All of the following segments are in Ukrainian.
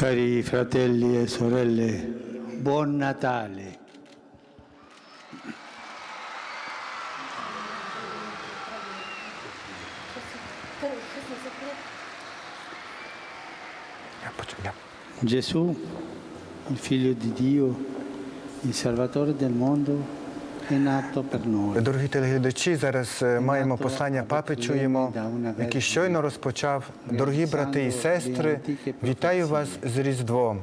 Cari fratelli e sorelle, buon Natale. Gesù, il figlio di Dio, il Salvatore del mondo, è nato per noi. Дорогі телеглядачі, зараз е, маємо послання папи. Чуємо, який щойно розпочав. Дорогі брати і сестри, вітаю вас з Різдвом.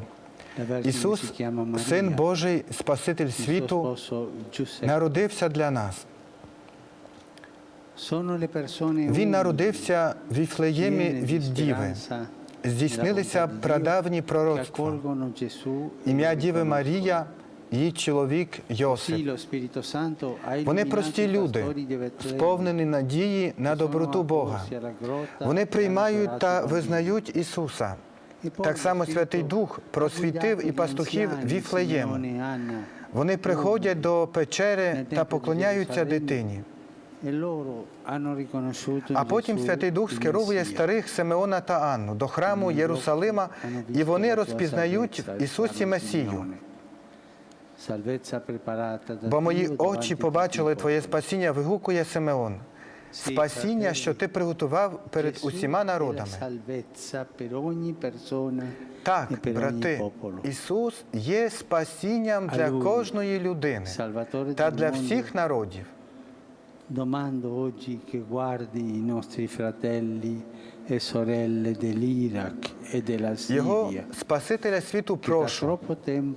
La Vergine Ісус, chiama Maria, Син Божий, Спаситель il suo світу, sposo Giuseppe. народився для нас. Sono le persone Він народився в Віфлеємі piene di від Діви. speranza Здійснилися di Dio, прадавні che пророцтва. accolgono Gesù e Ім'я Діви. Марія, її чоловік Йосип. Вони прості люди, сповнені надії на доброту Бога. Вони приймають та визнають Ісуса. Так само Святий Дух просвітив і пастухів Anna, Вони приходять до печери та поклоняються дитині. А потім Святий Дух скеровує старих Симеона та Анну до храму Єрусалима, і вони розпізнають в Ісусі Месію. Бо мої очі побачили Твоє спасіння, вигукує Симеон. Спасіння, що ти приготував перед усіма народами. Так, e брати. Ісус є спасінням для кожної людини та для всіх народів. Domando oggi che guardi i nostri fratelli e sorelle dell'Iraq e della Його Siria, Спасителя світу прошу,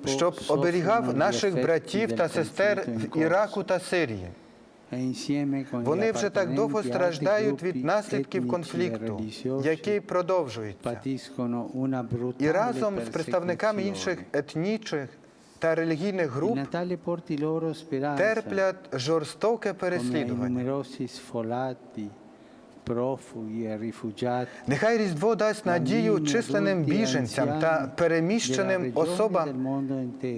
щоб оберігав наших братів та сестер в. Іраку та Сирії. E Вони вже так довго страждають від наслідків e конфлікту, який продовжується. І разом з представниками інших етнічних та релігійних груп терплять жорстоке переслідування. e Нехай Різдво дасть надію численним біженцям та переміщеним особам,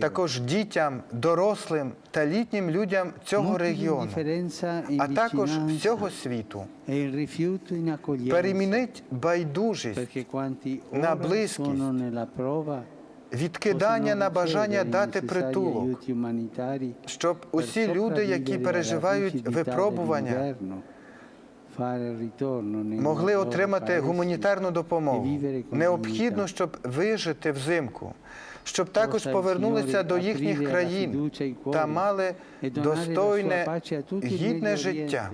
також дітям, дорослим та літнім людям цього регіону, а також всього світу. e Перемінить байдужість, на близькість, відкидання на бажання дати притулок, щоб усі люди, які переживають випробування, могли отримати гуманітарну допомогу. Необхідно, щоб вижити взимку, щоб також повернулися до їхніх країн та мали достойне, гідне життя.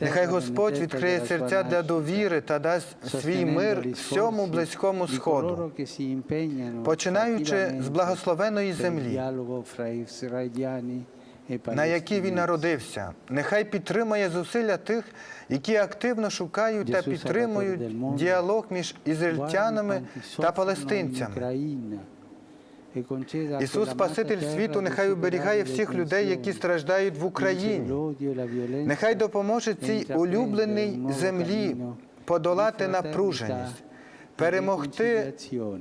Нехай Господь відкриє серця для довіри та дасть свій мир всьому близькому сходу, che починаючи з благословеної землі, на якій він народився. Нехай підтримує зусилля тих, які активно шукають та підтримують діалог між ізраїльтянами та палестинцями. Ucraina e conceda a Ісус, Спаситель світу, нехай оберігає всіх людей, які страждають в Україні. Нехай допоможе цій улюбленій землі подолати напруженість, перемогти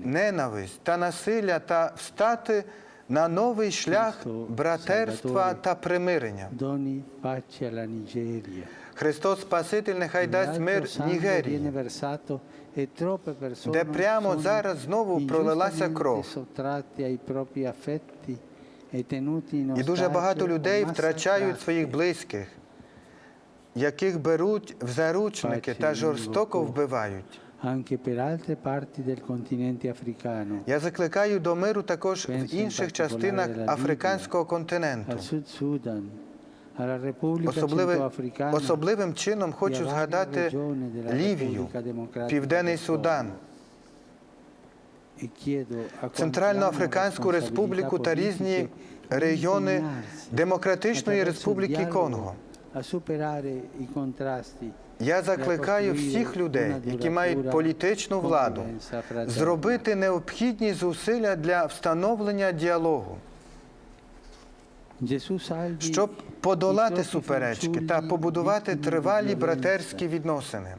ненависть та насилля та встати на новий шлях братерства та примирення. Христос Спаситель нехай дасть мир Нігерії, e де прямо зараз знову пролилася кров. e І дуже багато людей втрачають своїх близьких, яких беруть в заручники та жорстоко вбивають. Я закликаю до миру також в інших частинах африканського континенту. Al Sud Sudan, alla Repubblica Особливи- Centroafricana, особливим чином хочу згадати Лівію, Південний. Судан, Центральноафриканську Республіку та різні регіони Демократичної Республіки Конго. Я закликаю всіх людей, які мають політичну владу, зробити необхідні зусилля для встановлення діалогу, щоб подолати суперечки та побудувати тривалі братерські відносини.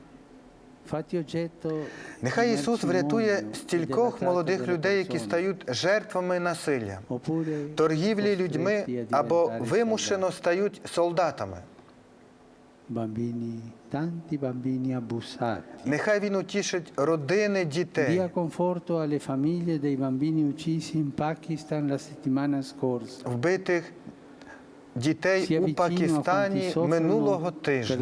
Нехай Ісус врятує e стількох молодих людей, які стають жертвами насилля, торгівлі людьми або вимушено стають солдатами. Нехай він утішить родини дітей. Вбитих дітей у Пакистані минулого тижня.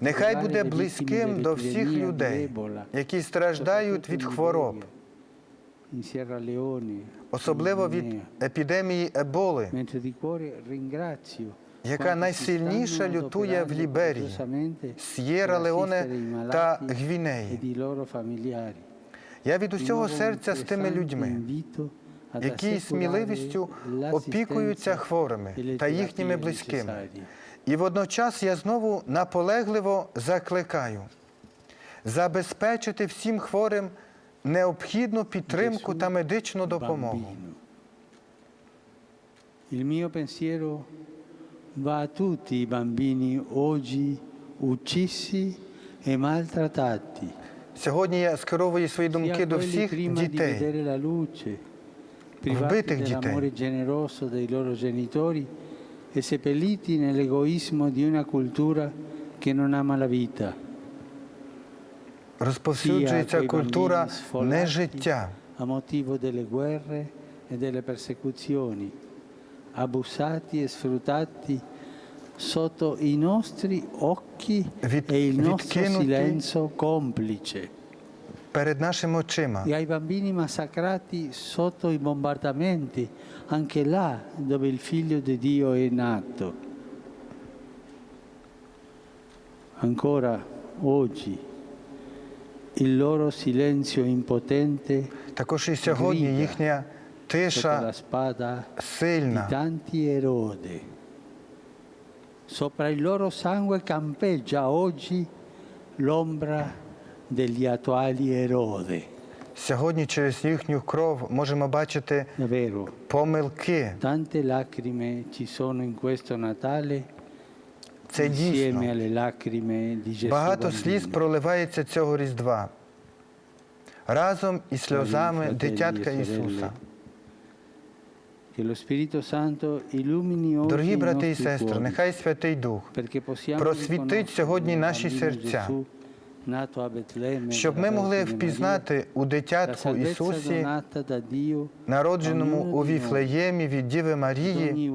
Нехай буде близьким до всіх людей, які страждають від хвороб, особливо від епідемії Еболи, яка найсильніше лютує в Ліберії, С'єра Леоне та e Гвінеї. Я від усього серця з тими людьми, які сміливістю опікуються хворими та їхніми близькими. І водночас я знову наполегливо закликаю забезпечити всім хворим необхідну підтримку та медичну допомогу. Il mio pensiero va a tutti i bambini oggi uccisi e maltrattati. Сьогодні я скеровую свої думки до всіх дітей, Вбитих дітей. dell'amore generoso dei loro genitori e seppelliti nell'egoismo di una cultura che non ama la vita. розповсюджується quei культура bambini sfolati нежиття, a motivo delle guerre e delle persecuzioni, abusati e sfruttati sotto i nostri occhi Від- e il nostro відкинуті- silenzio complice. перед нашими очима. E ai bambini massacrati sotto i bombardamenti, anche là dove il figlio di Dio è nato. Ancora oggi il loro silenzio impotente Також і сьогодні Гріда. їхня sotto тиша la spada di сильна. tanti erode. Sopra il loro sangue campeggia oggi l'ombra degli attuali erode. Сьогодні через їхню кров можемо бачити Davvero, помилки. tante lacrime ci sono in questo Natale Це insieme дійсно. alle lacrime di Gesù Багато сліз bambino. проливається цього Різдва. Разом із сльозами Fratelli дитятка e sorelle, Ісуса. Che lo Spirito Santo illumini oggi Дорогі і брати і nostri сестри, cuori, нехай Святий Дух, perché possiamo просвітить сьогодні наші bambino серця, Gesù, щоб ми могли впізнати у дитятку Ісусі, народженому у Віфлеємі від Діви Марії,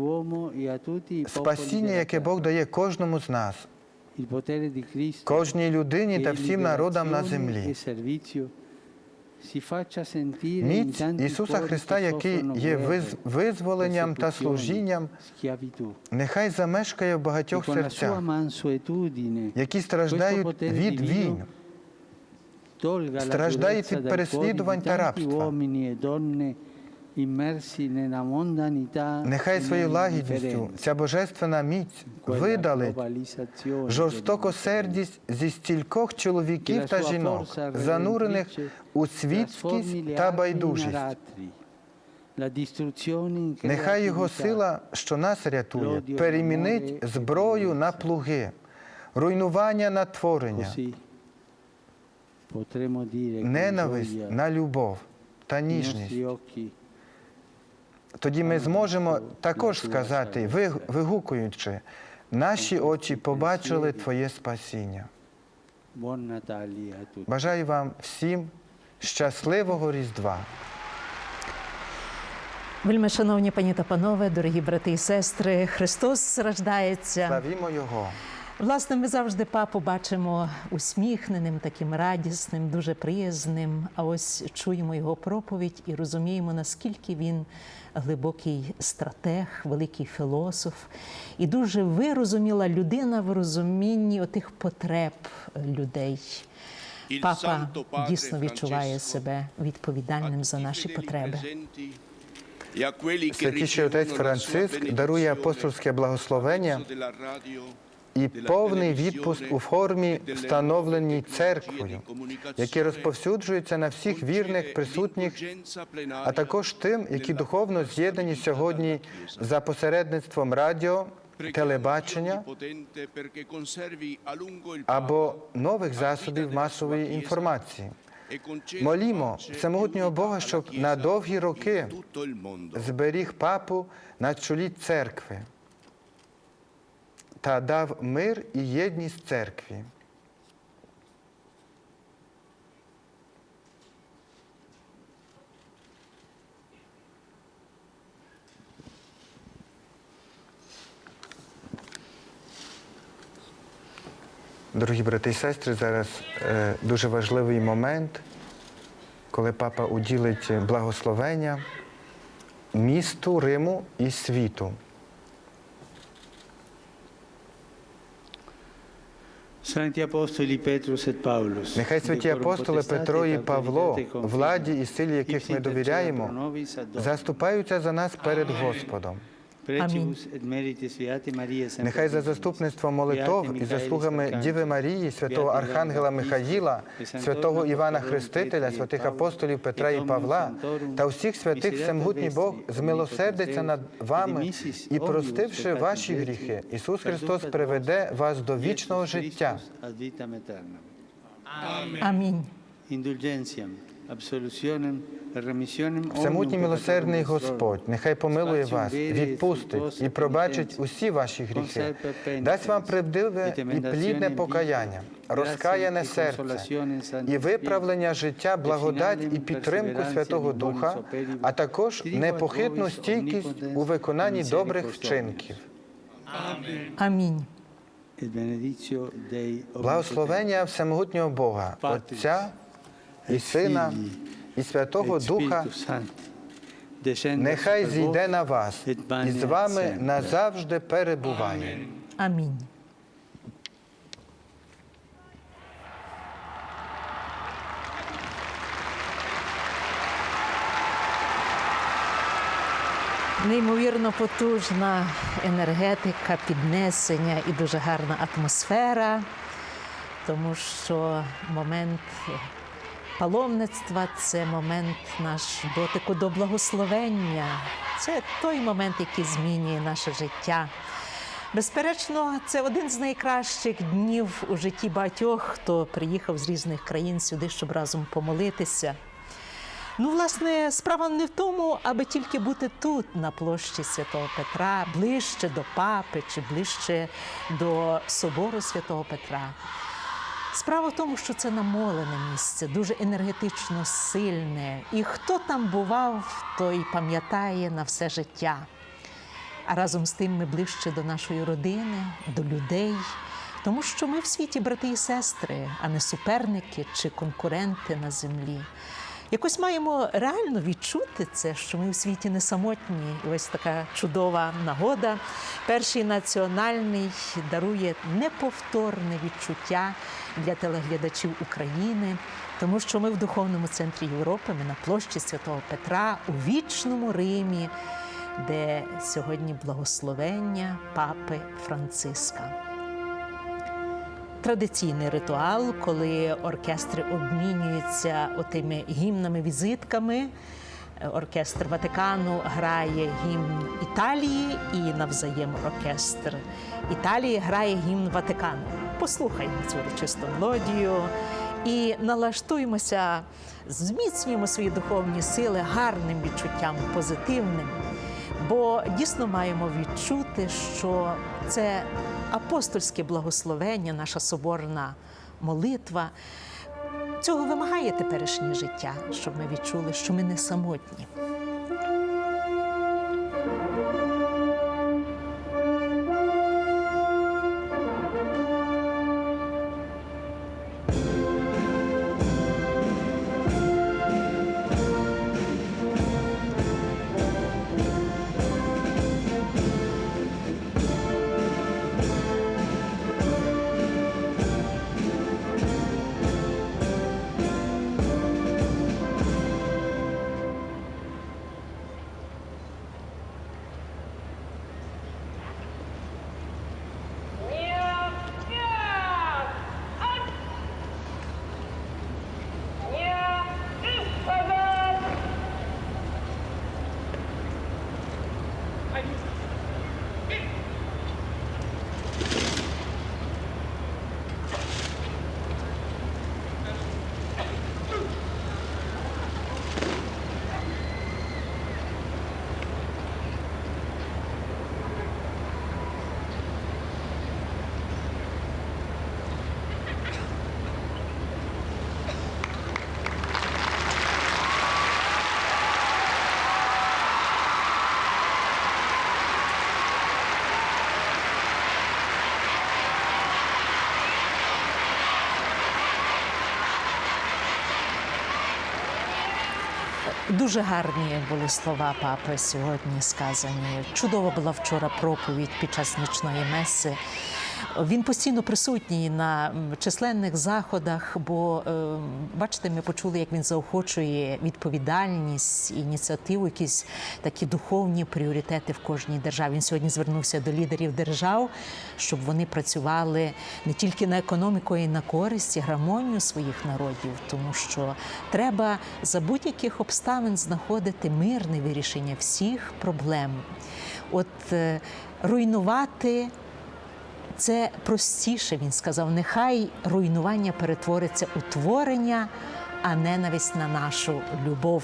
спасіння, яке Бог дає кожному з нас, кожній людині та всім народам на землі. Міць Ісуса Христа, який є визволенням та служінням, нехай замешкає в багатьох серцях, які страждають від війн, страждають від переслідувань та рабства. Нехай своєю лагідністю ця божественна міць видалить жорстокосердість зі стількох чоловіків та жінок, занурених у світськість та байдужість. Нехай його сила, що нас рятує, перемінить зброю на плуги, руйнування на творення, ненависть на любов та ніжність. Тоді ми зможемо також сказати, ви- вигукуючи, наші очі побачили Твоє спасіння. Бажаю вам всім щасливого Різдва. Вельми шановні пані та панове, дорогі брати і сестри, Христос рождається. Славімо Його. Власне, ми завжди папу бачимо усміхненим, таким радісним, дуже приязним. А ось чуємо його проповідь і розуміємо, наскільки він глибокий стратег, великий філософ і дуже вирозуміла людина в розумінні отих потреб людей. Папа дійсно відчуває себе відповідальним за наші потреби. Святіший отець Франциск дарує апостольське благословення і повний відпуск у формі, встановленій церквою, які розповсюджуються на всіх вірних присутніх, а також тим, які духовно з'єднані сьогодні за посередництвом радіо, телебачення або нових засобів масової інформації. Молімо всемогутнього Бога, щоб на довгі роки зберіг папу на чолі церкви. Та дав мир і єдність церкві. Дорогі брати і сестри, зараз е, дуже важливий момент, коли папа уділить благословення місту Риму і світу. Нехай святі апостоли Петро і Павло, владі і силі яких ми довіряємо, заступаються за нас перед Господом. Нехай за заступництвом молитов і заслугами Діви Марії, святого Архангела Михаїла, святого Івана Хрестителя, святих апостолів Петра і Павла та усіх святих всемогутній Бог змилосердиться над вами і, простивши ваші гріхи, Ісус Христос приведе вас до вічного життя. Амінь. Absolutionem, remissionem Всемутній милосердний Господь, нехай помилує вас, відпустить і пробачить усі ваші гріхи, дасть вам правдиве і плідне покаяння, розкаяне серце і виправлення життя, благодать і підтримку Святого Духа, а також непохитну стійкість у виконанні добрих вчинків. Амінь. Благословення всемогутнього Бога, Отця і Сина, і Святого Духа, нехай зійде на вас і з вами назавжди перебуває. Амінь. Неймовірно потужна енергетика, піднесення і дуже гарна атмосфера, тому що момент паломництва це момент наш дотику до благословення. Це той момент, який змінює наше життя. Безперечно, це один з найкращих днів у житті багатьох, хто приїхав з різних країн сюди, щоб разом помолитися. Ну, власне, справа не в тому, аби тільки бути тут, на площі Святого Петра, ближче до папи чи ближче до собору Святого Петра. Справа в тому, що це намолене місце, дуже енергетично сильне. І хто там бував, той пам'ятає на все життя. А разом з тим ми ближче до нашої родини, до людей, тому що ми в світі брати і сестри, а не суперники чи конкуренти на землі. Якось маємо реально відчути це, що ми у світі не самотні. І ось така чудова нагода. Перший національний дарує неповторне відчуття для телеглядачів України, тому що ми в духовному центрі Європи, ми на площі Святого Петра у вічному Римі, де сьогодні благословення папи Франциска традиційний ритуал, коли оркестри обмінюються отими гімнами-візитками. Оркестр Ватикану грає гімн Італії і навзаєм оркестр Італії грає гімн Ватикану. Послухаймо цю урочисту мелодію і налаштуємося, зміцнюємо свої духовні сили гарним відчуттям, позитивним. Бо дійсно маємо відчути, що це апостольське благословення, наша соборна молитва. Цього вимагає теперішнє життя, щоб ми відчули, що ми не самотні. I need to Дуже гарні були слова папи сьогодні сказані. Чудова була вчора проповідь під час нічної меси. Він постійно присутній на численних заходах, бо е, бачите, ми почули, як він заохочує відповідальність, ініціативу, якісь такі духовні пріоритети в кожній державі. Він сьогодні звернувся до лідерів держав, щоб вони працювали не тільки на економіку, а й на користь і гармонію своїх народів, тому що треба за будь-яких обставин знаходити мирне вирішення всіх проблем. От е, руйнувати це простіше, він сказав. Нехай руйнування перетвориться у творення, а ненависть на нашу любов.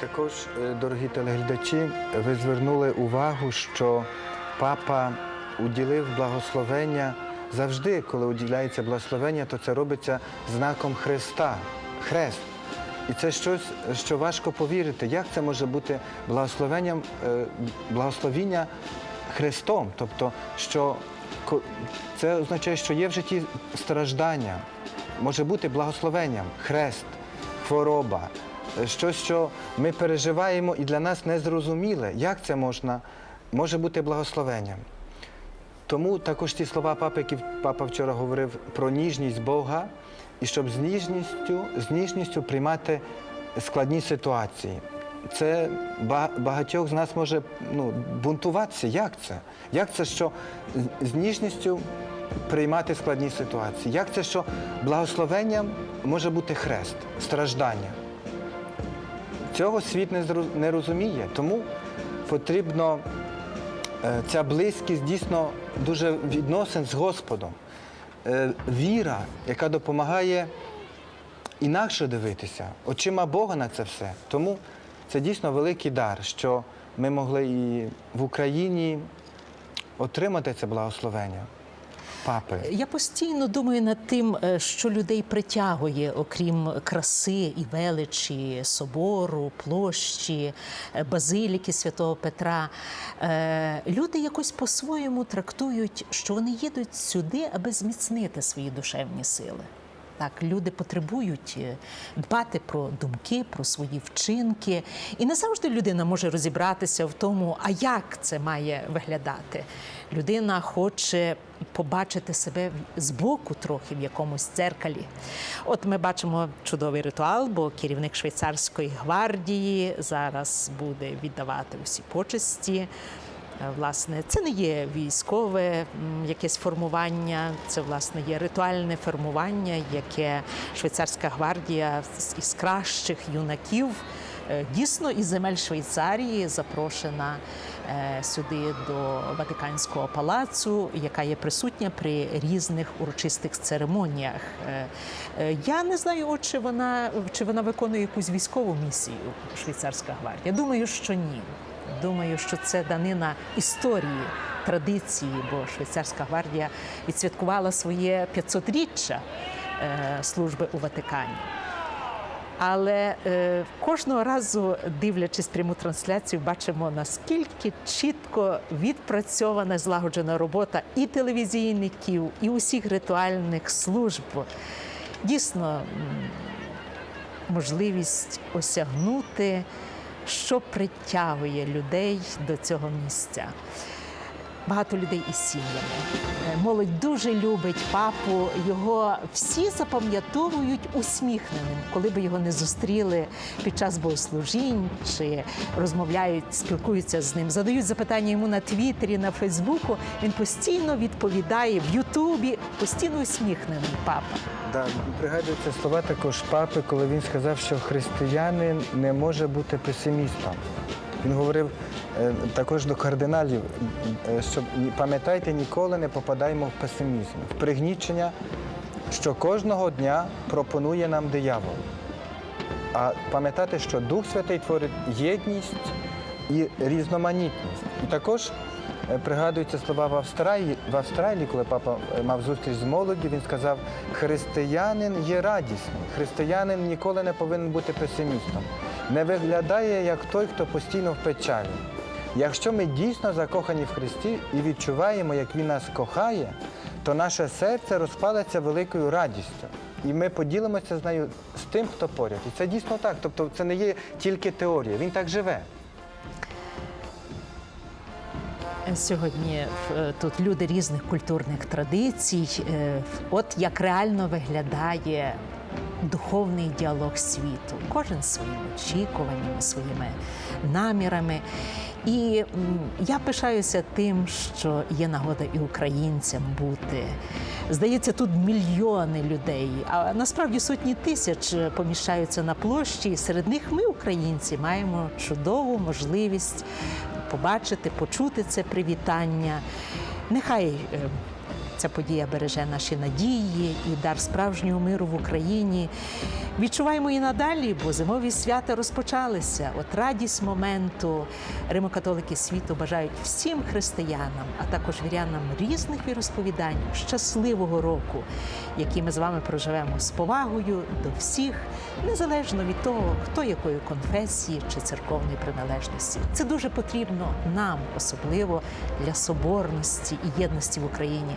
Також, е, дорогі телеглядачі, ви звернули увагу, що папа уділив благословення завжди, коли уділяється благословення, то це робиться знаком Христа. Хрест. І це щось, що важко повірити. Як це може бути благословенням, е, благословіння Христом? Тобто, що це означає, що є в житті страждання, може бути благословенням, хрест, хвороба, е, щось, що ми переживаємо і для нас незрозуміле. Як це можна, може бути благословенням? Тому також ті слова папи, які папа вчора говорив про ніжність Бога, і щоб з ніжністю, з ніжністю приймати складні ситуації. Це багатьох з нас може ну, бунтуватися. Як це? Як це, що з- ніжністю приймати складні ситуації? Як це, що благословенням може бути хрест, страждання? Цього світ не, розуміє, тому потрібно е, ця близькість дійсно дуже відносин з Господом. Е, Віра, яка допомагає інакше дивитися, очима Бога на це все. Тому це дійсно великий дар, що ми могли і в Україні отримати це благословення папи. Я постійно думаю над тим, е, що людей притягує, окрім краси і величі собору, площі, е, базиліки святого Петра. Е, Люди якось по-своєму трактують, що вони їдуть сюди, аби зміцнити свої душевні сили. Так, люди потребують е, дбати про думки, про свої вчинки. І не завжди людина може розібратися в тому, а як це має виглядати. Людина хоче побачити себе збоку трохи в якомусь дзеркалі. От ми бачимо чудовий ритуал, бо керівник швейцарської гвардії зараз буде віддавати усі почесті. Е, Власне, це не є військове якесь формування, це власне є ритуальне формування, яке швейцарська гвардія із кращих юнаків е, дійсно із земель Швейцарії запрошена е, сюди до Ватиканського палацу, яка є присутня при різних урочистих церемоніях. Я не знаю, от чи вона чи вона виконує якусь військову місію, швейцарська гвардія. Думаю, що ні. Думаю, що це данина історії, традиції, бо швейцарська гвардія відсвяткувала своє 500-річчя е, служби у Ватикані. Але е, кожного разу, дивлячись пряму трансляцію, бачимо наскільки чітко відпрацьована злагоджена робота і телевізійників, і усіх ритуальних служб. Дійсно, можливість осягнути, що притягує людей до цього місця. Багато людей із сім'ями. Е, Молодь дуже любить папу. Його всі запам'ятовують усміхненим, коли би його не зустріли під час богослужінь чи розмовляють, спілкуються з ним, задають запитання йому на Твіттері, на Фейсбуку. Він постійно відповідає в Ютубі, постійно усміхнений папа. Да, пригадуються слова також папи, коли він сказав, що християнин не може бути песимістом. Він говорив е, також до кардиналів, е, що пам'ятайте, ніколи не попадаємо в песимізм, в пригнічення, що кожного дня пропонує нам диявол. А пам'ятати, що Дух Святий творить єдність і різноманітність. І також е, пригадуються слова в Австралії, в Австралії, коли папа мав зустріч з молоддю, він сказав: християнин є радісний, християнин ніколи не повинен бути песимістом. Не виглядає як той, хто постійно в печалі. Якщо ми дійсно закохані в Христі і відчуваємо, як Він нас кохає, то наше серце розпалиться великою радістю. і ми поділимося з нею з тим, хто поряд. І це дійсно так. Тобто це не є тільки теорія, він так живе. Сьогодні е, тут люди різних культурних традицій. Е, От як реально виглядає духовний діалог світу. Кожен своїми очікуваннями, своїми намірами. І я пишаюся тим, що є нагода і українцям бути. Здається, тут мільйони людей, а насправді сотні тисяч поміщаються на площі. І серед них ми, українці, маємо чудову можливість побачити, почути це привітання. Нехай е, ця подія береже наші надії і дар справжнього миру в Україні. Відчуваємо і надалі, бо зимові свята розпочалися. От радість моменту римокатолики світу бажають всім християнам, а також вірянам різних віросповідань щасливого року, який ми з вами проживемо з повагою до всіх, незалежно від того, хто якої конфесії чи церковної приналежності. Це дуже потрібно нам, особливо для соборності і єдності в Україні.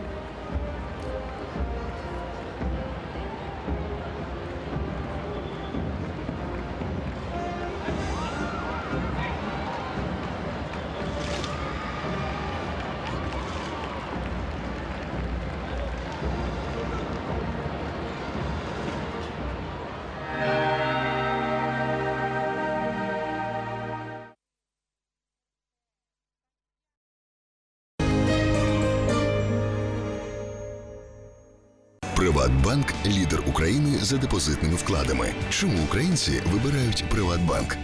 Приватбанк лідер України за депозитними вкладами. Чому українці вибирають Приватбанк?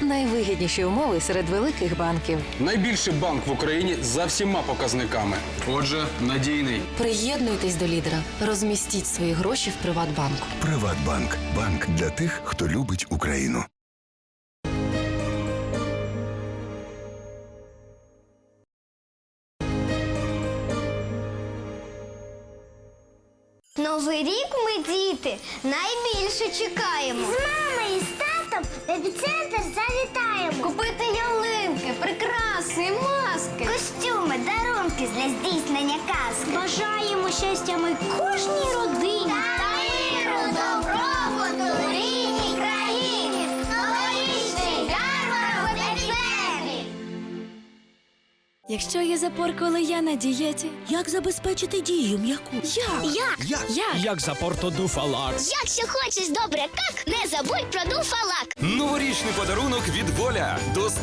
Найвигідніші умови серед великих банків. Найбільший банк в Україні за всіма показниками. Отже, надійний. Приєднуйтесь до лідера. Розмістіть свої гроші в Приватбанку. Приватбанк банк для тих, хто любить Україну. Новий рік ми, діти, найбільше чекаємо. З мамою і з татом в епіцентр завітаємо. Купити ялинки, прикраси, маски. Костюми, дарунки для здійснення казки. Бажаємо щастя ми кожній родині. Та миру, добробуту, в Якщо є запор, коли я на дієті, як забезпечити дію м'яку? Як? Як? Як? Як за портодуфалак. Якщо хочеш добре как, не забудь про дуфалак. Новорічний подарунок від воля. Доста